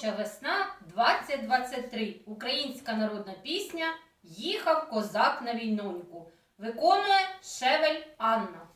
Жіноча весна 2023. Українська народна пісня Їхав козак на війноньку. Виконує Шевель Анна.